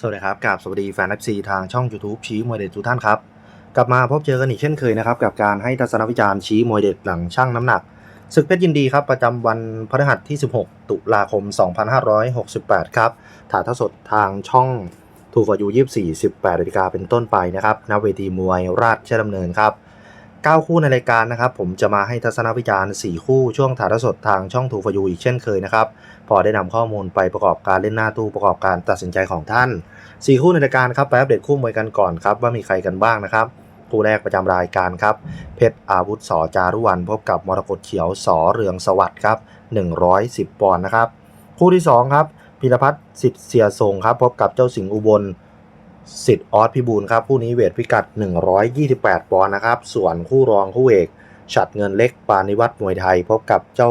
สวัสดีครับกับสวัสดีแฟน FC ทางช่อง YouTube ชี้มวยเด็ดทุกท่านครับ กลับมาพบเจอกันอีกเช่นเคยนะครับ กับการให้ทัศนวิจารณ์ชี้มวยเด็ดหลังช่างน้ำหนักศึกเพชรยินดีครับ ประจำวันพฤหัสที่ 16 ตุลาคม 2568 ครับถ่ายทอดสดทางช่องทูฟอยู24 18นาฬิกาเป็นต้นไปนะครับณเวทีมวยราชดำเนินครับ 9 คู่ในรายการนะครับ ผมจะมาให้ทัศนวิจารณ์ 4 คู่ช่วงถ่ายทอดสดทางช่องทูฟอยูอีกเช่นเคยนะครับ พอได้นำข้อมูลไปประกอบการเล่นหน้าตู้ประกอบการตัดสินใจของท่านสี่คู่ในรายการครับไปอัปเดตคู่มวยกันก่อนครับว่ามีใครกันบ้างนะครับคู่แรกประจำรายการครับ เพชรอาวุธสอจารุวันพบกับมรกตเขียวสอเรืองสวัสดิ์ครับ 110 ปอนด์นะครับ คู่ที่ 2 ครับพิรพัฒน์สิทธิ์เสียทรงครับ พบกับเจ้าสิงห์อุบลสิทธิ์ออสพิบูลครับ คู่นี้เวทพิกัด 128 ปอนด์นะครับ ส่วนคู่รองคู่เอกฉัดเงินเล็กปานิวัตรมวยไทย พบกับเจ้า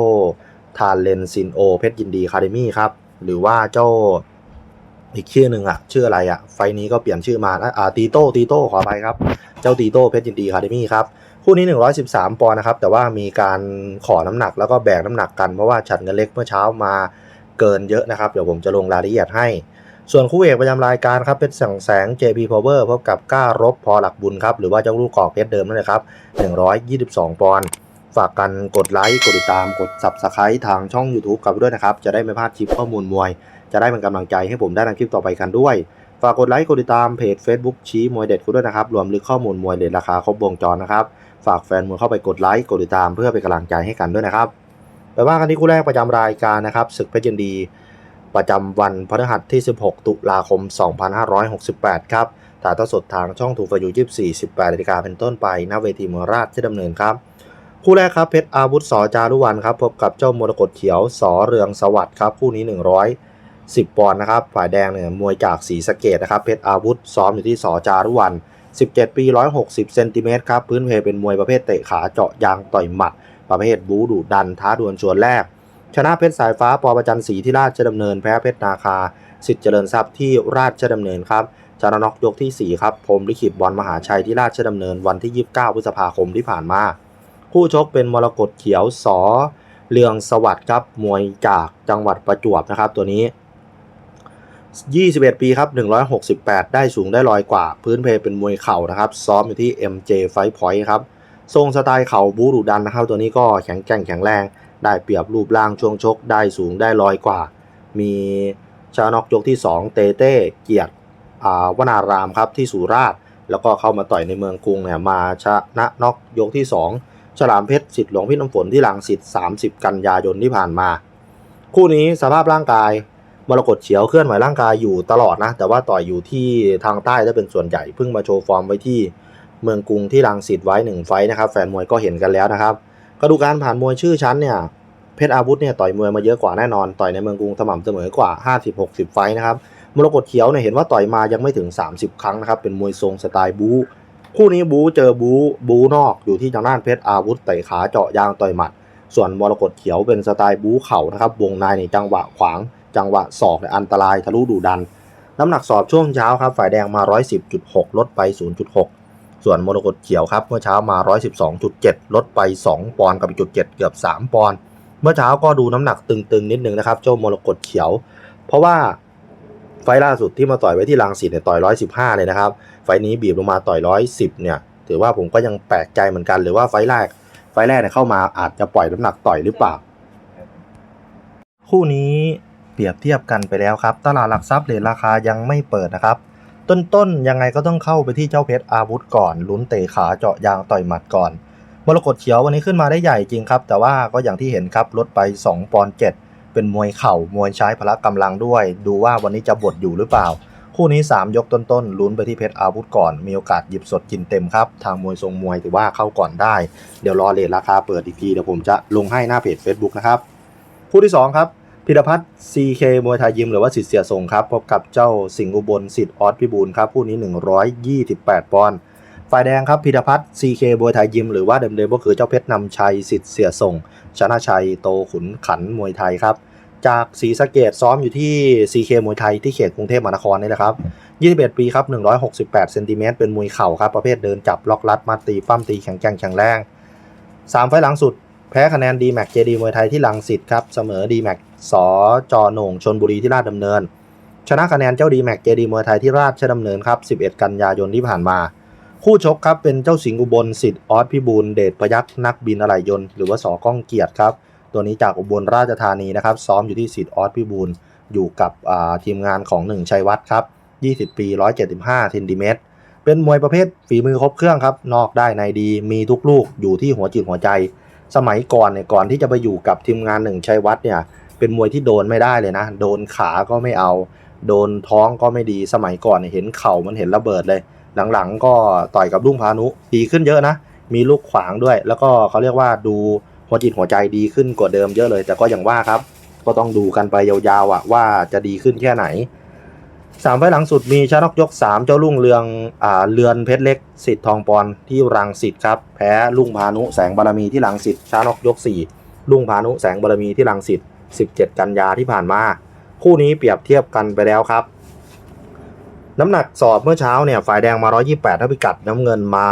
ทานเลนซินโอ เพชรยินดีคาเดมี่ครับ หรือว่าเจ้าอีกชื่อหนึ่งอะชื่ออะไรอะไฟนี้ก็เปลี่ยนชื่อมานะอ่าตีโต้ตีโต้ขอไปครับ เจ้าตีโต้เพชรยินดีคาเดมี่ครับคู่นี้ 113 ปอนด์นะครับ แต่ว่ามีการขอน้ำหนักแล้วก็แบกน้ำหนักกันเพราะว่าฉัดเงินเล็กเมื่อเช้ามาเกินเยอะนะครับ เดี๋ยวผมจะลงรายละเอียดให้ ส่วนคู่เอกประจำรายการครับเพชรสังแสง JP Power พบกับก้ารบพอหลักบุญครับ หรือว่าเจ้าลูกกอกเพชรเดิมนั่นแหละครับ 122 ปอนด์ ฝากกันกดไลค์ กดติดตาม กด Subscribe ทางช่อง YouTube กับด้วยนะครับ จะได้ไม่พลาดคลิปข้อมูลมวย จะได้เป็นกำลังใจให้ผมได้ทำคลิปต่อไปกันด้วย ฝากกดไลค์ กดติดตามเพจ Facebook ชี้มวยเด็ดคุณด้วยนะครับ รวมลึกข้อมูลมวยเด็ดราคาครบวงจรนะครับ ฝากแฟนมวยเข้าไปกดไลค์ กดติดตามเพื่อเป็นกำลังใจให้กันด้วยนะครับไปว่ากันที่คู่แรกประจำรายการนะครับศึกเพชรยินดี ประจำวันพฤหัสที่ 16 ตุลาคม 2568 ครับถ่ายทอดสดทางช่องถูกฟยู24 18นาฬิกาเป็นต้นไปณเวทีมวยราชดำเนินครับ คู่แรกครับเพชรอาวุธสอจารุวันครับพบกับเจ้ามรกตเขียวสอเรืองสวัสดิ์ครับคู่นี้ 110ปอนด์นะครับฝ่ายแดงเนี่ยมวยจากสีสเกดนะครับเพชรอาวุธซ้อมอยู่ที่สอจารุวัน 17 ปี 160เซนติเมตรครับพื้นเพเป็นมวยประเภทเตะขาเจาะยางต่อยหมัด ประเภทบูดุดันท้าดวลชวนแรก ชนะเพชรสายฟ้าปอประจันศรีที่ราชดำเนินแพ้เพชรนาคาสิทธิ์เจริญทรัพย์ที่ราชดำเนินครับชนะน็อกยกทีสี่4ครับพรมลิขิตบอลมหาชัยที่ราชดำเนินวันที่ 29 พฤษภาคมที่ผ่านมา คู่ชกเป็นมรกตเขียวสอเรืองสวัสดิ์ครับมวยจากจังหวัดประจวบนะครับตัวนี้ 21 ปีครับ 168 ได้สูงได้ลอยกว่า พื้นเพเป็นมวยเข่านะครับ ซ้อมอยู่ที่ MJ Fight Point ครับ ทรงสไตล์เข่าบูรุดันนะครับ ตัวนี้ก็แข็งแกร่งแข็งแรง ได้เปรียบรูปร่างช่วงชก ได้สูงได้ลอยกว่า มีชนะน็อกยกที่ 2 เตเต้เกียรติอ่าวนารามครับที่สุราษฎร์แล้วก็เข้ามาต่อยในเมืองกรุงเนี่ยมาชนะนอกยกที่ 2 ฉลามเพชรสิทธิ์หลวงพี่น้ำฝนที่ลังสิทธิ์30 กันยายนที่ผ่านมา คู่นี้สภาพร่างกายมรกตเฉียวเคลื่อนไหวร่างกายอยู่ตลอดนะ แต่ว่าต่อยอยู่ที่ทางใต้ได้เป็นส่วนใหญ่เพิ่งมาโชว์ฟอร์มไว้ที่เมืองกรุงที่ลังสิตไว้หนึ่งไฟนะครับแฟนมวยก็เห็นกันแล้วนะครับกระดูการผ่านมวยชื่อชั้นเนี่ยเพชรอาวุธเนี่ยต่อยมวยมาเยอะกว่าแน่นอนต่อยในเมืองกรุงสม่ำเสมอกว่า 50-60 ไฟนะครับมรกตเขียวเนี่ยเห็นว่าต่อยมายังไม่ถึง 30 ครั้งนะครับเป็นมวยทรงสไตล์บู๊ คู่นี้บู๊เจอบู๊บู๊นอกอยู่ที่ทางด้านเพชรอาวุธเตะขาเจาะยางต่อยหมัด ส่วนมรกตเขียวเป็นสไตล์บู๊เข่านะครับวงในในจังหวะขวาง จังหวะศอกเนี่ยอันตรายทะลุดุดัน น้ำหนักสอบช่วงเช้าครับฝ่ายแดงมา 110.6 ลดไป 0.6 ส่วนมรกตเขียวครับเมื่อเช้ามา 112.7 ลดไป 2 ปอนด์กับอีกจุด7เกือบ 3 ปอนด์เมื่อเช้าก็ดูน้ำหนักตึงๆนิดนึงนะครับเจ้ามรกตเขียว เพราะว่า ไฟล่าสุดที่มาต่อยไว้ที่ลังสิตเนี่ยต่อย115เลยนะครับ ไฟนี้บีบลงมาต่อย110เนี่ยถือว่าผมก็ยังแปลกใจเหมือนกันหรือว่าไฟแรก ไฟแรกเนี่ยเข้ามาอาจจะปล่อยน้ำหนักต่อยหรือเปล่า คู่นี้เปรียบเทียบกันไปแล้วครับ ตลาดหลักทรัพย์เหรียญราคายังไม่เปิดนะครับ ต้นๆยังไงก็ต้องเข้าไปที่เจ้าเพชรอาวุธก่อนลุ้นเตะขาเจาะยางต่อยหมัดก่อนมรกตเขียววันนี้ขึ้นมาได้ใหญ่จริงครับ แต่ว่าก็อย่างที่เห็นครับลดไป2ปอนด์7 เป็นมวยเข่ามวยใช้พละกำลังด้วย ดูว่าวันนี้จะบดอยู่หรือเปล่า คู่นี้ 3 ยกต้นๆลุ้นไปที่เพชรอาวุธก่อน มีโอกาสหยิบสดกินเต็มครับ ทางมวยทรงมวยถือว่าเข้าก่อนได้ เดี๋ยวรอเลทราคาเปิดอีกทีเดี๋ยวผมจะลงให้หน้าเพจ Facebook นะครับคู่ที่ 2 ครับพิรพัฒน์ CK มวยไทยยิมหรือว่าสิทธิ์เสียทรงครับ พบกับเจ้าสิงห์อุบลสิทธิ์ออสพิบูลครับคู่นี้ 128 ปอนด์ฝ่ายแดงครับพิรพัฒน์ CK มวยไทยยิมหรือว่าเดิมๆก็คือเจ้าเพชรนำชัยสิทธิ์เสียทรง ชนะชัยโตขุนขันมวยไทยครับ จากศรีสะเกดซ้อมอยู่ที่ CK มวยไทยที่เขตกรุงเทพมหานครนี่แหละครับ21 ปีครับ 168เซนติเมตรเป็นมวยเข่าครับ ประเภทเดินจับล็อกลัดมาตีปั้มตีแข็งแกร่งแข็งแรง3ไฟล์หลังสุด แพ้คะแนนดีแม็กเจดีมวยไทยที่ลังสิตครับ เสมอดีแม็กสอจอหนงชนบุรีที่ราชดำเนิน ชนะคะแนนเจ้าดีแม็กเจดีมวยไทยที่ราชดำเนินครับ 11 กันยายนที่ผ่านมา คู่ชกครับเป็นเจ้าสิงห์อุบลสิทธิ์ออสพิบูลเดชพยักษ์นักบินอะไหล่ยนต์หรือว่าสอก้องเกียรติครับ ตัวนี้จากอุบลราชธานีนะครับ ซ้อมอยู่ที่สิทธิ์ออสพิบูลอยู่กับทีมงานของหนึ่งชัยวัฒน์ครับ 20 ปี 175เซนติเมตร เป็นมวยประเภทฝีมือครบเครื่องครับ นอกได้ในดีมีทุกลูกอยู่ที่หัวจิตหัวใจ สมัยก่อนเนี่ยก่อนที่จะไปอยู่กับทีมงานหนึ่งชัยวัฒน์เนี่ยเป็นมวยที่โดนไม่ได้เลยนะ โดนขาก็ไม่เอา โดนท้องก็ไม่ดีสมัยก่อนเห็นเข่ามันเห็นระเบิดเลย หลังๆ ก็ต่อยกับลุงพานุดีขึ้นเยอะนะ มีลูกขวางด้วย แล้วก็เขาเรียกว่าดูหัวจิตหัวใจดีขึ้นกว่าเดิมเยอะเลย แต่ก็อย่างว่าครับ ก็ต้องดูกันไปยาวๆอะว่าจะดีขึ้นแค่ไหนสามไฟหลังสุดมีชานกยก 3 เจ้าลุ่งเรืองอ่าเรือนเพชรเล็กสิทธิ์ทองปอนที่รังสิตครับ แพ้ลุงพานุแสงบารมีที่รังสิตชานกยก 4 ลุงพานุแสงบารมีที่รังสิต17 กันยาที่ผ่านมา คู่นี้เปรียบเทียบกันไปแล้วครับ น้ำหนักสอบเมื่อเช้าเนี่ยฝ่ายแดงมา 128ถ้าพิกัด น้ำเงินมา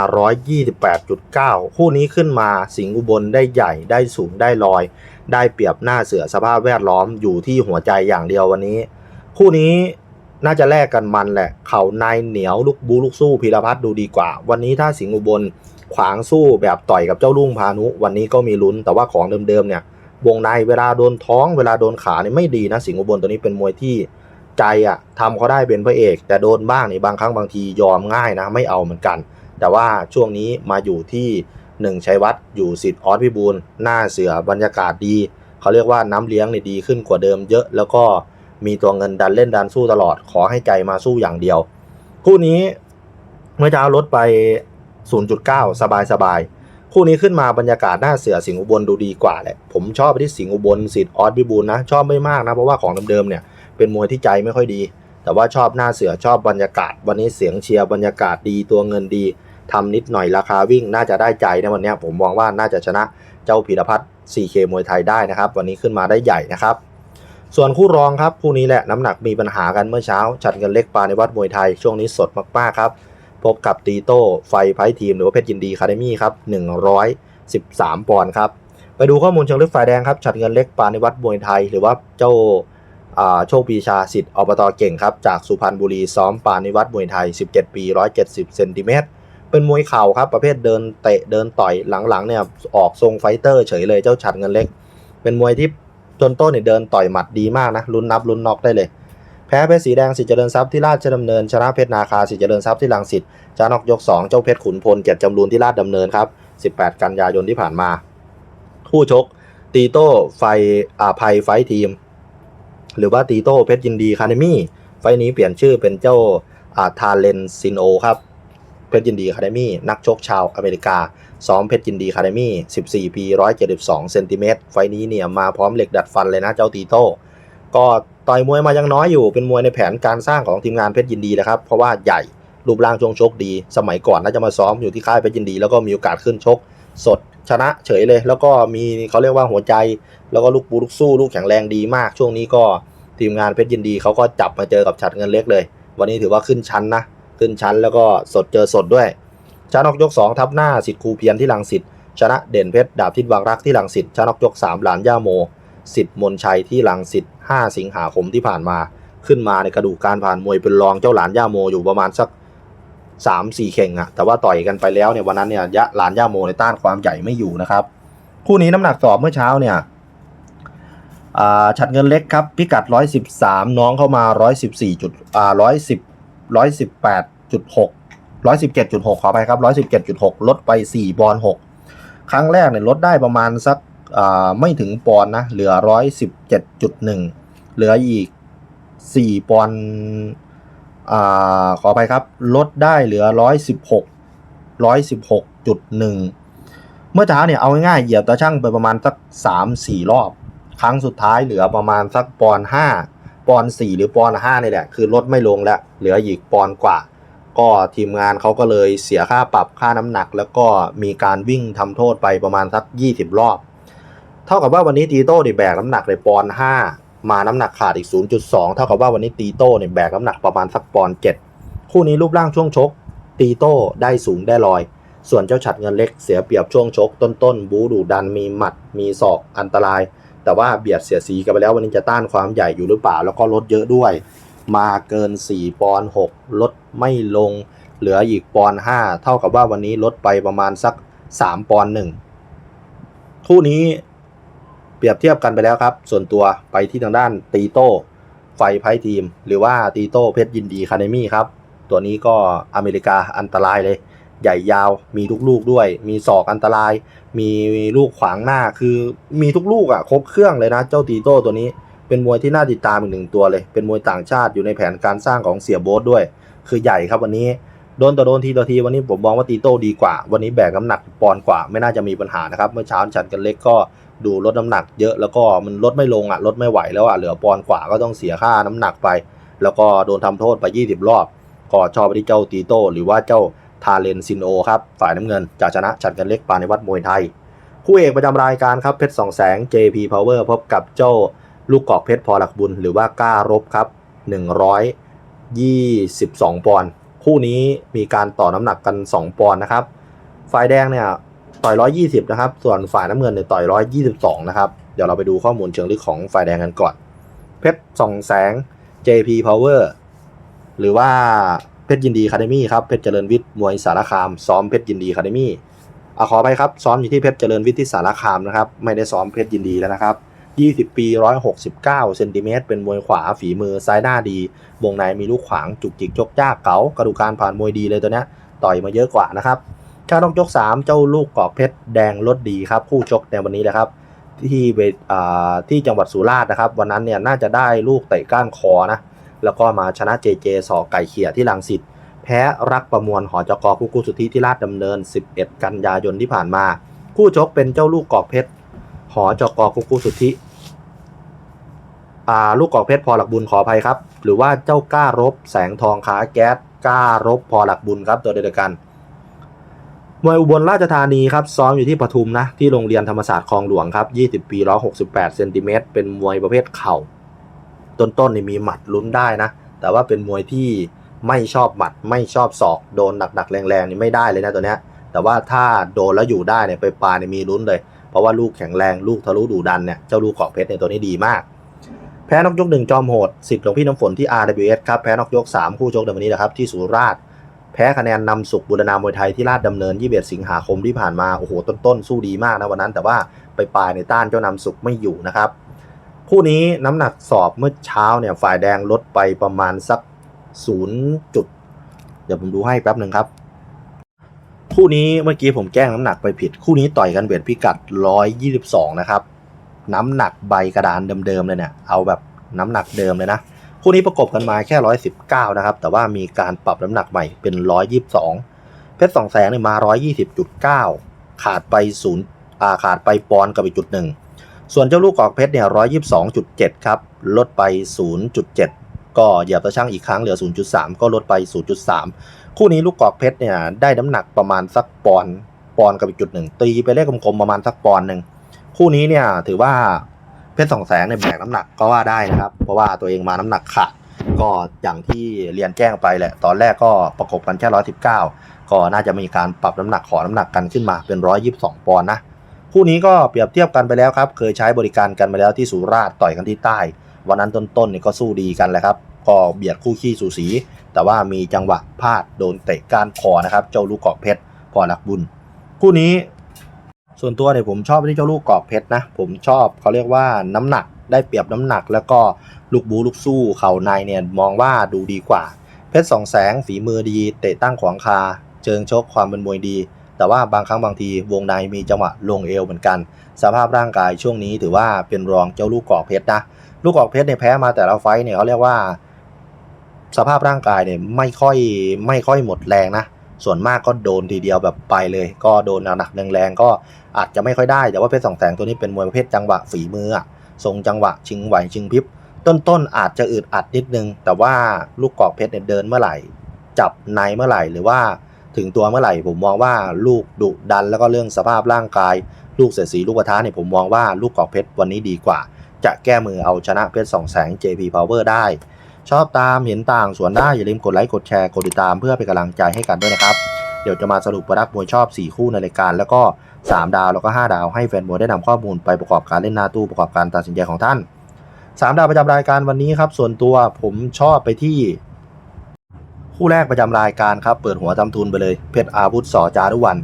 128.9 คู่นี้ขึ้นมาสิงห์อุบลได้ใหญ่ได้สูงได้ลอย ได้เปรียบหน้าเสือสภาพแวดล้อมอยู่ที่หัวใจอย่างเดียววันนี้ คู่นี้น่าจะแลกกันมันแหละ เข่าในเหนียวลูกบูลูกสู้พีรพัฒน์ดูดีกว่า วันนี้ถ้าสิงห์อุบลขวางสู้แบบต่อยกับเจ้าลุงพานุ วันนี้ก็มีลุ้นแต่ว่าของเดิมๆเนี่ยวงในเวลาโดนท้องเวลาโดนขาเนี่ยไม่ดีนะสิงห์อุบลตัวนี้เป็นมวยที่ ใจอะทำเขาได้เป็นพระเอก แต่โดนบ้างนี่บางครั้งบางทียอมง่ายนะไม่เอาเหมือนกัน แต่ว่าช่วงนี้มาอยู่ที่หนึ่งชัยวัฒน์อยู่สิทธิ์ออสพิบูลหน้าเสือบรรยากาศดีเขาเรียกว่าน้ำเลี้ยงเนี่ยดีขึ้นกว่าเดิมเยอะ แล้วก็มีตัวเงินดันเล่นดันสู้ตลอดขอให้ใจมาสู้อย่างเดียว คู่นี้เมื่อเช้าลดไป 0.9 สบายสบายๆคู่นี้ขึ้นมาบรรยากาศหน้าเสือสิงห์อุบลดูดีกว่าแหละผมชอบไปที่สิงห์อุบลสิทธิ์ออสพิบูลนะ ชอบไม่มากนะ เพราะว่าของเดิมๆเนี่ย เป็นมวยที่ใจไม่ค่อยดี แต่ว่าชอบหน้าเสือชอบบรรยากาศ วันนี้เสียงเชียร์บรรยากาศดีตัวเงินดีทำนิดหน่อยราคาวิ่งน่าจะได้ใจนะวันนี้ผมมองว่าน่าจะชนะเจ้าพีรพัฒน์ 4K มวยไทยได้นะครับ วันนี้ขึ้นมาได้ใหญ่นะครับ ส่วนคู่รองครับคู่นี้แหละน้ำหนักมีปัญหากันเมื่อเช้าจัดเงินเล็กปลาในวัดมวยไทยช่วงนี้สดมากๆครับพบกับตีโต้ไฟไพทีมหรือว่าเพชรยินดีคาเดมี่ครับ113 ปอนด์ครับไปดูข้อมูลเชิงลึกฝ่ายแดงครับจัดเงินเล็กปาในวัดมวยไทย หรือว่าเจ้า โชคปีชาสิทธิ์อบตเก่งครับ จากสุพรรณบุรีซ้อมปาในวัดมวยไทย 17 ปี 170 เซนติเมตร เป็นมวยเข่าครับ ประเภทเดินเตะเดินต่อยหลังๆเนี่ยออกทรงไฟเตอร์เฉยเลยเจ้าฉัดเงินเล็ก เป็นมวยที่จนต้นเนี่ยเดินต่อยหมัดดีมากนะลุ้นนับลุ้นน็อกได้เลย แพ้เพชรสีแดงสิทธิ์เจริญทรัพย์ที่ราชดำเนินชนะเพชรนาคาสิทธิ์เจริญทรัพย์ที่ลังสิตชนะนอกยก 2 เจ้าเพชรขุนพลเกียรติจำรูนที่ราชดำเนินครับ18 กันยายนที่ผ่านมา คู่ชกตีโต้ไฟอาภัยไฟทีม หรือว่าตีโต้เพชรยินดีคาเดมี่ไฟนี้เปลี่ยนชื่อเป็นเจ้าอาทาเลนซินโอครับเพชรยินดีคาเดมี่นักชกชาวอเมริกา ซ้อมเพชรยินดีคาเดมี่14 ปี 172เซนติเมตรไฟนี้เนี่ยมาพร้อมเหล็กดัดฟันเลยนะเจ้าตีโต้ ก็ต่อยมวยมายังน้อยอยู่เป็นมวยในแผนการสร้างของทีมงานเพชรยินดีนะครับ เพราะว่าใหญ่รูปร่างช่วงชกดี สมัยก่อนน่าจะมาซ้อมอยู่ที่ค่ายเพชรยินดี แล้วก็มีโอกาสขึ้นชกสด ชนะเฉยเลย แล้วก็มีเขาเรียกว่าหัวใจ แล้วก็ลูกปูลูกสู้ลูกแข็งแรงดีมาก ช่วงนี้ก็ทีมงานเพชรยินดีเขาก็จับมาเจอกับฉัดเงินเล็กเลย วันนี้ถือว่าขึ้นชั้นนะขึ้นชั้นแล้วก็สดเจอสดด้วยชานอกยก 2 ทับหน้าสิทธิ์ครูเพียรที่ลังสิตชนะเด่นเพชรดาบทิศวังรักที่ลังสิตชานอกยก 3 หลานย่าโมสิทธิ์มนชัยที่ลังสิต5สิงหาคมที่ผ่านมา ขึ้นมาในกระดูกการผ่านมวยเป็นรองเจ้าหลานย่าโมอยู่ประมาณสัก 3 4เข่งอะแต่ว่าต่อยกันไปแล้วเนี่ยวันนั้นเนี่ยยะหลานย่าโมในต้านความใหญ่ไม่อยู่นะครับ คู่นี้น้ำหนักสอบเมื่อเช้าเนี่ยอ่าฉัดเงินเล็กครับพิกัด 113 น้องเข้ามา 114จุดอ่า110 118.6 117.6 ขอไปครับ 117.6 ลดไป4ปอนด์6ครั้งแรกเนี่ยลดได้ประมาณสักอ่าไม่ถึงปอนนะ เหลือ 117.1 เหลืออีก 4 ปอน อขอไปครับ ลดได้เหลือ 116 116.1 เมื่อเช้าเนี่ยเอาง่ายๆเหยียบตาช่างไปประมาณสัก 3-4 รอบ ครั้งสุดท้ายเหลือประมาณสักปอนด์5ปอนด์4หรือปอนด์5นี่แหละ คือลดไม่ลงแล้ว เหลืออีกปอนกว่า ก็ทีมงานเขาก็เลยเสียค่าปรับค่าน้ำหนัก แล้วก็มีการวิ่งทำโทษไปประมาณสัก 20 รอบ เท่ากับว่าวันนี้ตีโต้เนี่ยแบกน้ำหนักในปอนด์5 มาน้ำหนักขาดอีก 0.2 เท่ากับว่าวันนี้ตีโต้เนี่ยแบกน้ำหนักประมาณสักปอนด์7คู่นี้รูปร่างช่วงชก ตีโต้ได้สูงได้ลอย ส่วนเจ้าฉัดเงินเล็กเสียเปรียบช่วงชก ต้นๆ บูดูดันมีหมัด มีศอกอันตราย แต่ว่าเบียดเสียสีกันไปแล้ววันนี้จะต้านความใหญ่อยู่หรือเปล่า แล้วก็ลดเยอะด้วย มาเกิน 4 ปอนด์6ลดไม่ลง เหลืออีกปอนด์5เท่ากับว่าวันนี้ลดไปประมาณสัก 3 ปอนด์1คู่นี้ เปรียบเทียบกันไปแล้วครับ ส่วนตัวไปที่ทางด้านตีโต้ไฟไพ่ทีม หรือว่าตีโต้เพชรยินดีคาเดมี่ครับ ตัวนี้ก็อเมริกาอันตรายเลย ใหญ่ยาวมีทุกลูกด้วย มีศอกอันตราย มีลูกขวางหน้าคือมีทุกลูกอะ่ะครบเครื่องเลยนะ เจ้าตีโต้ตัวนี้เป็นมวยที่น่าติดตามอีกหนึ่งตัวเลย เป็นมวยต่างชาติอยู่ในแผนการสร้างของเสียโบ๊ทด้วย คือใหญ่ครับวันนี้โดนต่อโดนทีต่อทีวันนี้ผมมองว่าตีโต้ดีกว่า วันนี้แบกน้ำหนักปอนกว่า ไม่น่าจะมีปัญหานะครับ เมื่อเช้าชันกันเล็กก็ ดูลดน้ำหนักเยอะแล้วก็มันลดไม่ลงอะลดไม่ไหวแล้วอะเหลือปอนกว่าก็ต้องเสียค่าน้ำหนักไป แล้วก็โดนทำโทษไป 20 รอบ ก็ชอบไปที่เจ้าตีโต้หรือว่าเจ้าทาเลนซินโอครับฝ่ายน้ำเงินจากชนะชันกันเล็กปาในวัดมวยไทย คู่เอกประจำรายการครับเพชรสองแสง JP Power พบกับเจ้าลูกกอกเพชรพอหลักบุญ หรือว่าก้ารบครับ122 ปอนด์คู่นี้มีการต่อน้ำหนักกัน 2 ปอนด์นะครับฝ่ายแดงเนี่ย ต่อย120นะครับ ส่วนฝ่ายน้ำเงินเนี่ยต่อย122นะครับ เดี๋ยวเราไปดูข้อมูลเชิงลึกของฝ่ายแดงกันก่อน เพชรสองแสง JP Power หรือว่าเพชรยินดีคาเดมี่ครับ เพชรเจริญวิทย์มวยสารคาม ซ้อมเพชรยินดีคาเดมี่อขอไปครับ ซ้อมอยู่ที่เพชรเจริญวิทย์ที่สารคามนะครับ ไม่ได้ซ้อมเพชรยินดีแล้วนะครับ20 ปี 169 เซนติเมตร เป็นมวยขวา ฝีมือ ซ้ายหน้าดี วงในมีลูกขวาง จุกจิกจกยากเก๋ากระดูกการผ่านมวยดีเลยตัวเนี้ยต่อยมาเยอะกว่านะครับ ชาต้องยก 3 เจ้าลูกกอกเพชรแดงรถดีครับ คู่ชกในวันนี้แหละครับ ที่เวที่จังหวัดสุราษฎร์นะครับ วันนั้นเนี่ยน่าจะได้ลูกเตะก้านคอนะแล้วก็มาชนะเจเจสอไก่เขี่ยที่ลังสิตแพ้รักประมวลหอจกคู่กู้สุทธิที่ราชดำเนิน 11 กันยายนที่ผ่านมา คู่ชกเป็นเจ้าลูกกอกเพชรหอจกคู่กู้สุทธิอ่ลูกกอกเพชรพอหลักบุญขออภัยครับ หรือว่าเจ้ากล้ารบแสงทองขาแก๊สกล้ารบพอหลักบุญครับตัวเดียวกัน มวยอุบลราชธานีครับซ้อมอยู่ที่ปทุมนะที่โรงเรียนธรรมศาสตร์คลองหลวงครับ 20 ปี 168 เซนติเมตรเป็นมวยประเภทเข่า ต้นๆนี่มีหมัดลุ้นได้นะ แต่ว่าเป็นมวยที่ไม่ชอบหมัดไม่ชอบศอกโดนหนักๆ แรงๆนี่ไม่ได้เลยนะตัวเนี้ยแต่ว่าถ้าโดนแล้วอยู่ได้เนี่ยไปปลาเนี่ยมีลุ้นเลย เพราะว่าลูกแข็งแรงลูกทะลุดุดันเนี่ยเจ้าลูกเกาะเพชรเนี่ยตัวนี้ดีมาก แพ้นอกยกหนึ่งจอมโหดสิทธิ์หลวงพี่น้ำฝนที่ RWS ครับแพ้นอกยก3คู่ชกในวันนี้นะครับที่สุราษฎร์ แพ้คะแนนนำสุขบุรณามวยไทยที่ราชดำเนิน 21 สิงหาคมที่ผ่านมา โอ้โห ต้นๆ สู้ดีมากนะวันนั้น แต่ว่าไปปลายในต้านเจ้านำสุขไม่อยู่นะครับ คู่นี้น้ำหนักสอบเมื่อเช้าเนี่ยฝ่ายแดงลดไปประมาณสักศูนย์จุด เดี๋ยวผมดูให้แป๊บหนึ่งครับ คู่นี้เมื่อกี้ผมแก้งน้ำหนักไปผิด คู่นี้ต่อยกันเวทพิกัด 122 นะครับ น้ำหนักใบกระดานเดิมๆเลยเนี่ย เอาแบบน้ำหนักเดิมเลยนะ คู่นี้ประกบกันมาแค่119นะครับ แต่ว่ามีการปรับน้ำหนักใหม่เป็น122เพชรสองแสงเนี่ยมา120.9ขาดไป0อ่าขาดไปปอนกับอีกจุดหนึ่งส่วนเจ้าลูกกอกเพชรเนี่ย122.7ครับ ลดไป0.7ก็เหยียบตะช่างอีกครั้งเหลือ 0.3 ก็ลดไป 0.3 คู่นี้ลูกกอกเพชรเนี่ยได้น้ำหนักประมาณสักปอนปอนกับอีกจุดหนึ่งตีไปเลขกลมๆประมาณสักปอนหนึ่งคู่นี้เนี่ยถือว่า เพชรสองแสงเนี่ยแบกน้ำหนักก็ว่าได้นะครับ เพราะว่าตัวเองมาน้ำหนักขาดก็อย่างที่เรียนแจ้งไปแหละ ตอนแรกก็ประกบกันแค่ร้อยสิบเก้าก็น่าจะมีการปรับน้ำหนักขอน้ำหนักกันขึ้นมาเป็นร้อยยิบสองปอนด์นะคู่นี้ก็เปรียบเทียบกันไปแล้วครับ เคยใช้บริการกันมาแล้วที่สุราษฎร์ต่อยกันที่ใต้ วันนั้นต้นๆเนี่ยก็สู้ดีกันแหละครับก็เบียดคู่ขี้สูสี แต่ว่ามีจังหวะพลาดโดนเตะก้านคอนะครับ เจ้าลูกกอกเพชรพอหลักบุญ คู่นี้ ส่วนตัวเนี่ยผมชอบที่เจ้าลูกกอกเพชรนะ ผมชอบเขาเรียกว่าน้ำหนักได้เปรียบน้ำหนัก แล้วก็ลูกบูลูกสู้เข่าในเนี่ยมองว่าดูดีกว่า เพชรสองแสงฝีมือดี เตะตั้งขวางคาเชิงชกความเป็นมวยดี แต่ว่าบางครั้งบางทีวงในมีจังหวะลงเอวเหมือนกัน สภาพร่างกายช่วงนี้ถือว่าเป็นรองเจ้าลูกกอกเพชรนะลูกกอกเพชรเนี่ยแพ้มาแต่ละไฟต์เนี่ยเขาเรียกว่า สภาพร่างกายเนี่ยไม่ค่อยไม่ค่อยหมดแรงนะ ส่วนมากก็โดนทีเดียวแบบไปเลย ก็โดนหนักๆแรงๆก็อาจจะไม่ค่อยได้ แต่ว่าเพชรสองแสงตัวนี้เป็นมวยประเภทจังหวะฝีมือทรงจังหวะชิงไหวชิงพริบ ต้นๆอาจจะอึดอัดนิดนึง แต่ว่าลูกกอกเพชรเนี่ยเดินเมื่อไหร่ จับในเมื่อไหร่หรือว่าถึงตัวเมื่อไหร่ผมมองว่าลูกดุดันแล้วก็เรื่องสภาพร่างกาย ลูกเสียสีลูกกระทะเนี่ยผมมองว่าลูกกอกเพชรวันนี้ดีกว่า จะแก้มือเอาชนะเพชรสองแสง JP Power ได้ ชอบตามเห็นต่างส่วนได้อย่าลืมกดไลค์กดแชร์กดติดตามเพื่อเป็นกำลังใจให้กันด้วยนะครับ เดี๋ยวจะมาสรุปประดับมวยชอบ 4 คู่ในรายการ แล้วก็ 3 ดาวแล้วก็ 5 ดาวให้แฟนมวยได้นำข้อมูลไปประกอบการเล่นหน้าตู้ประกอบการตัดสินใจของท่านสามดาวประจำรายการวันนี้ครับ ส่วนตัวผมชอบไปที่ คู่แรกประจำรายการครับเปิดหัวทำทุนไปเลยเพชรอาวุธสอจารุวัน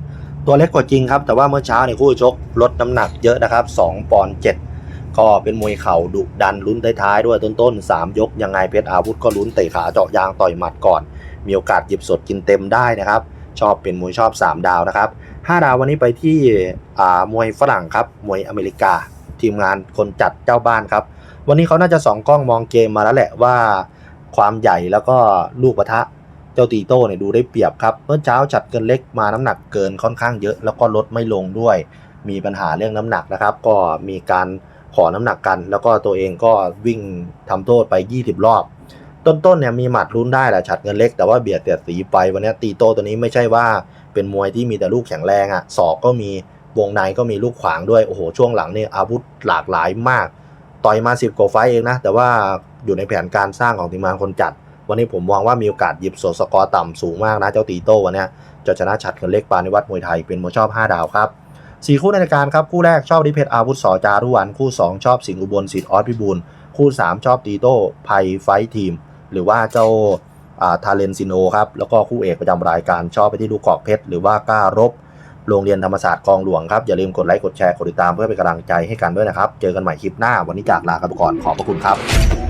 ตัวเล็กกว่าจริงครับแต่ว่าเมื่อเช้าในคู่ชกลดน้ำหนักเยอะนะครับ2ปอนด์7 ก็เป็นมวยเข่าดุดันลุ้นท้ายๆด้วยต้นๆ 3 ยกยังไงเพชรอาวุธก็ลุ้นเตะขาเจาะยางต่อยหมัดก่อน มีโอกาสหยิบสดกินเต็มได้นะครับ ชอบเป็นมวยชอบ 3 ดาวนะครับ 5 ดาววันนี้ไปที่มวยฝรั่งครับมวยอเมริกา ทีมงานคนจัดเจ้าบ้านครับ วันนี้เขาน่าจะสองกล้องมองเกมมาแล้วแหละว่า ความใหญ่แล้วก็ลูกปะทะเจ้าตีโต้เนี่ยดูได้เปรียบครับเมื่อเช้าจัดเกินเล็กมาน้ำหนักเกินค่อนข้างเยอะ แล้วก็ลดไม่ลงด้วย มีปัญหาเรื่องน้ำหนักนะครับ ก็มีการ ขอน้ำหนักกัน แล้วก็ตัวเองก็วิ่งทำโทษไป 20 รอบ ต้นๆเนี่ยมีหมัดลุ้นได้แหละฉัดเงินเล็กแต่ว่าเบียดเสียดสีไปวันนี้ตีโต้ตัวนี้ไม่ใช่ว่าเป็นมวยที่มีแต่ลูกแข็งแรงอะ่ะศอกก็มีวงในก็มีลูกขวางด้วยโอ้โหช่วงหลังเนี่ยอาวุธหลากหลายมาก ต่อยมาสิบกว่าไฟเองนะ แต่ว่าอยู่ในแผนการสร้างของทีมงานคนจัด วันนี้ผมมองว่ามีโอกาสหยิบโซสกอร์ต่ำสูงมากนะเจ้าตีโต้วันนี้จะชนะฉัดเงินเล็กปานในวัดมวยไทยเป็นมวยชอบ 5 ดาวครับ สี่คู่ในรายการครับ คู่แรกชอบดิเพชรอาวุธสอจารุวัน คู่ 2 ชอบสิงห์อุบลสิทธิ์ออสพิบูลคู่ 3 ชอบตีโต้ไพไฟทีม หรือว่าเจ้าทาเลนซิโนครับ แล้วก็คู่เอกประจำรายการชอบไปที่ลูกกอกเพชรหรือว่ากล้ารบโรงเรียนธรรมศาสตร์คลองหลวงครับ อย่าลืมกดไลค์กดแชร์กดติดตามเพื่อเป็นกำลังใจให้กันด้วยนะครับ เจอกันใหม่คลิปหน้าวันนี้จากลากันไปก่อนขอบพระคุณครับ